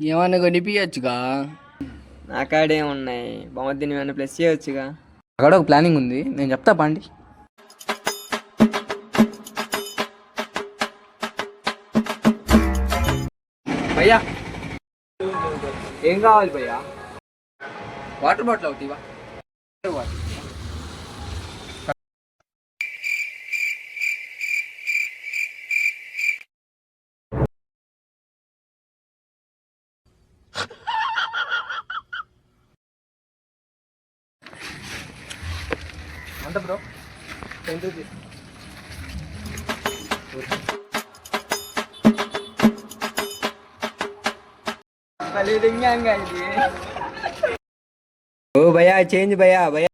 ఏమన్నా కొనిపించచ్చుగా నా కాడే ఉన్నాయి బొమ్మద్దిని ఏమైనా ప్లస్ చేయొచ్చుగా అక్కడ ఒక ప్లానింగ్ ఉంది. నేను చెప్తా పండి. భయ్యా. ఏం కావాలి భయ్యా? వాటర్ బాటిల్ ఒకటి ఇవా అంత బ్రో? Ten rupees. ఓ భయ్యా చేంజ్ భయ్యా భయ్యా.